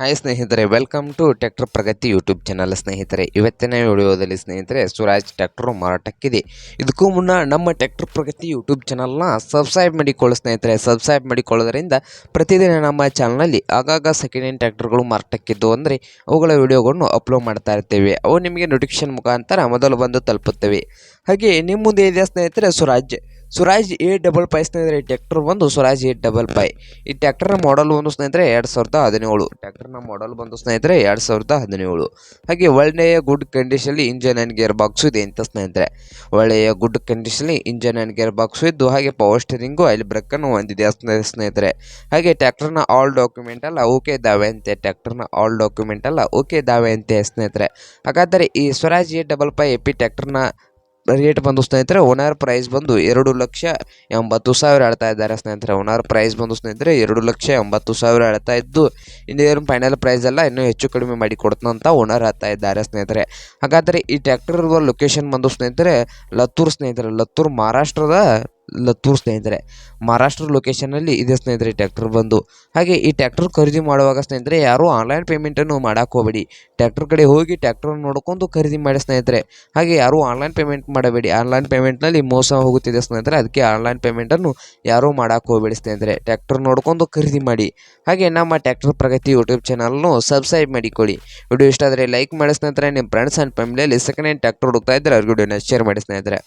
Hi ಸ್ನೇಹಿತರೆ welcome to tractor Pragati YouTube channel ಸ್ನೇಹಿತರೆ, ಇವತ್ತಿನ ವಿಡಿಯೋದಲ್ಲಿ ಸ್ನೇಹಿತರೆ ಸ್ವರಾಜ್ ಟ್ರ್ಯಾಕ್ಟರ್ ಮಾರಾಟಕ್ಕಿದೆ. ಇದಕ್ಕೂ ಮುನ್ನ ನಮ್ಮ ಟ್ರ್ಯಾಕ್ಟರ್ ಪ್ರಗತಿ ಯೂಟ್ಯೂಬ್ ಚಾನಲ್ನ ಸಬ್ಸ್ಕ್ರೈಬ್ ಮಾಡಿಕೊಳ್ಳಿ ಸ್ನೇಹಿತರೆ. ಸಬ್ಸ್ಕ್ರೈಬ್ ಮಾಡಿಕೊಳ್ಳೋದ್ರಿಂದ ಪ್ರತಿದಿನ ನಮ್ಮ ಚಾನಲ್ನಲ್ಲಿ ಆಗಾಗ ಸೆಕೆಂಡ್ ಹ್ಯಾಂಡ್ ಟ್ಯಾಕ್ಟರ್ಗಳು ಮಾರಾಟಕ್ಕಿದ್ದು ಅಂದರೆ ಅವುಗಳ ವಿಡಿಯೋಗಳನ್ನು ಅಪ್ಲೋಡ್ ಮಾಡ್ತಾ ಇರ್ತೇವೆ. ಅವು ನಿಮಗೆ ನೋಟಿಫಿಕೇಶನ್ ಮುಖಾಂತರ ಮೊದಲು ಬಂದು ತಲುಪುತ್ತವೆ. ಹಾಗೆ ನಿಮ್ಮ ಮುಂದೆ ಇದೆ ಸ್ನೇಹಿತರೆ Swaraj Swaraj eight double five ಸ್ನೇಹಿತರೆ ಈ ಟ್ಯಾಕ್ಟರ್ ಬಂದು ಸುರಾಜ್ ಏಟ್ ಡಬಲ್ ಫೈ ಈ ಟ್ಯಾಕ್ಟರ್ನ ಮಾಡಲ್ ಒಂದು ಸ್ನೇಹಿತರೆ, ಎರಡು ಸಾವಿರದ ಹದಿನೇಳು. ಟ್ಯಾಕ್ಟರ್ನ ಮಾಡಲ್ ಬಂದು ಸ್ನೇಹಿತರೆ, ಎರಡು ಸಾವಿರದ ಹದಿನೇಳು. ಹಾಗೆ ಒಳ್ಳೆಯ ಗುಡ್ ಕಂಡೀಷನಲ್ಲಿ ಇಂಜನ್ ಆ್ಯಂಡ್ ಗೇರ್ ಬಾಕ್ಸು ಇದೆ ಅಂತ ಸ್ನೇಹಿತರೆ. ಒಳ್ಳೆಯ ಗುಡ್ ಕಂಡೀಷನಲ್ಲಿ ಇಂಜನ್ ಆ್ಯಂಡ್ ಗೇರ್ ಬಾಕ್ಸು ಇದ್ದು, ಹಾಗೆ ಪವರ್ ಸ್ಟೇರಿಂಗು ಅಲ್ಲಿ ಬ್ರೇಕನ್ನು ಹೊಂದಿದೆ ಸ್ನೇ- ಸ್ನೇಹಿತರೆ. ಹಾಗೆ ಟ್ಯಾಕ್ಟರ್ನ ಆಲ್ ಡಾಕ್ಯುಮೆಂಟ್ ಎಲ್ಲ ಓಕೆ ಇದ್ದಾವೆ ಅಂತೆ ಟ್ಯಾಕ್ಟರ್ನ ಆಲ್ ಡಾಕ್ಯುಮೆಂಟ್ ಎಲ್ಲ ಓಕೆ ಇದ್ದಾವೆ ಅಂತೆ ಸ್ನೇಹಿತರೆ. ಹಾಗಾದರೆ ಈ Swaraj eight double five A P ಟ್ರ್ಯಾಕ್ಟರ್ನ ರೇಟ್ ಬಂದು ಸ್ನೇಹಿತರೆ ಓನರ್ ಪ್ರೈಸ್ ಬಂದು ಎರಡು ಲಕ್ಷ ಎಂಬತ್ತು ಸಾವಿರ ಹೇಳ್ತಾ ಇದ್ದಾರೆ ಸ್ನೇಹಿತರೆ. ಓನರ್ ಪ್ರೈಸ್ ಬಂದು ಸ್ನೇಹಿತರೆ, ಎರಡು ಲಕ್ಷ ಎಂಬತ್ತು ಸಾವಿರ ಹೇಳ್ತಾ ಇದ್ದು ಇನ್ನೇನು ಫೈನಲ್ ಪ್ರೈಸ್ ಎಲ್ಲ ಇನ್ನೂ ಹೆಚ್ಚು ಕಡಿಮೆ ಮಾಡಿ ಕೊಡ್ತಂತ ಓನರ್ ಹೇಳ್ತಾ ಇದ್ದಾರೆ ಸ್ನೇಹಿತರೆ. ಹಾಗಾದರೆ ಈ ಟ್ಯಾಕ್ಟರ್ ಲೊಕೇಶನ್ ಬಂದು ಸ್ನೇಹಿತರೆ, ಲತ್ತೂರು ಸ್ನೇಹಿತರೆ, ಲತ್ತೂರು ಮಹಾರಾಷ್ಟ್ರದ ಲತ್ತೂರು ಸ್ನೇಹಿತರೆ, ಮಹಾರಾಷ್ಟ್ರ ಲೊಕೇಶನಲ್ಲಿ ಇದೆ ಸ್ನೇಹಿತರೆ ಟ್ಯಾಕ್ಟರ್ ಬಂದು. ಹಾಗೆ ಈ ಟ್ಯಾಕ್ಟರ್ ಖರೀದಿ ಮಾಡುವಾಗ ಸ್ನೇಹಿತರೆ, ಯಾರೂ ಆನ್ಲೈನ್ ಪೇಮೆಂಟನ್ನು ಮಾಡೋಕೆ ಹೋಗಬೇಡಿ. ಟ್ಯಾಕ್ಟರ್ ಕಡೆ ಹೋಗಿ ಟ್ಯಾಕ್ಟರ್ ನೋಡ್ಕೊಂಡು ಖರೀದಿ ಮಾಡಿ ಸ್ನೇಹಿತರೆ. ಹಾಗೆ ಯಾರೂ ಆನ್ಲೈನ್ ಪೇಮೆಂಟ್ ಮಾಡಬೇಡಿ. ಆನ್ಲೈನ್ ಪೇಮೆಂಟ್ನಲ್ಲಿ ಮೋಸ ಹೋಗುತ್ತಿದೆ ಸ್ನೇಹಿತರೆ. ಅದಕ್ಕೆ ಆನ್ಲೈನ್ ಪೇಮೆಂಟನ್ನು ಯಾರೂ ಮಾಡೋಕೆ ಹೋಗಬೇಡಿ ಸ್ನೇಹಿತರೆ. ಟ್ಯಾಕ್ಟರ್ ನೋಡ್ಕೊಂಡು ಖರೀದಿ ಮಾಡಿ. ಹಾಗೆ ನಮ್ಮ ಟ್ಯಾಕ್ಟರ್ ಪ್ರಗತಿ ಯೂಟ್ಯೂಬ್ ಚಾನಲ್ನು ಸಬ್ಸ್ಕ್ರೈಬ್ ಮಾಡಿಕೊಳ್ಳಿ. ವಿಡಿಯೋ ಇಷ್ಟ ಆದರೆ ಲೈಕ್ ಮಾಡಿ ಸ್ನೇಹಿತರೆ. ನಿಮ್ಮ ಫ್ರೆಂಡ್ಸ್ ಆ್ಯಂಡ್ ಫ್ಯಾಮಿಲಿಯಲ್ಲಿ ಸೆಕೆಂಡ್ ಹ್ಯಾಂಡ್ ಟ್ಯಾಕ್ಟರ್ ಹುಡುಕ್ತಾ ಇದ್ದರೆ ಅವ್ರಿಗೆ ವಿಡಿಯೋನ ಶೇರ್ ಮಾಡಿ ಸ್ನೇಹಿತರೆ.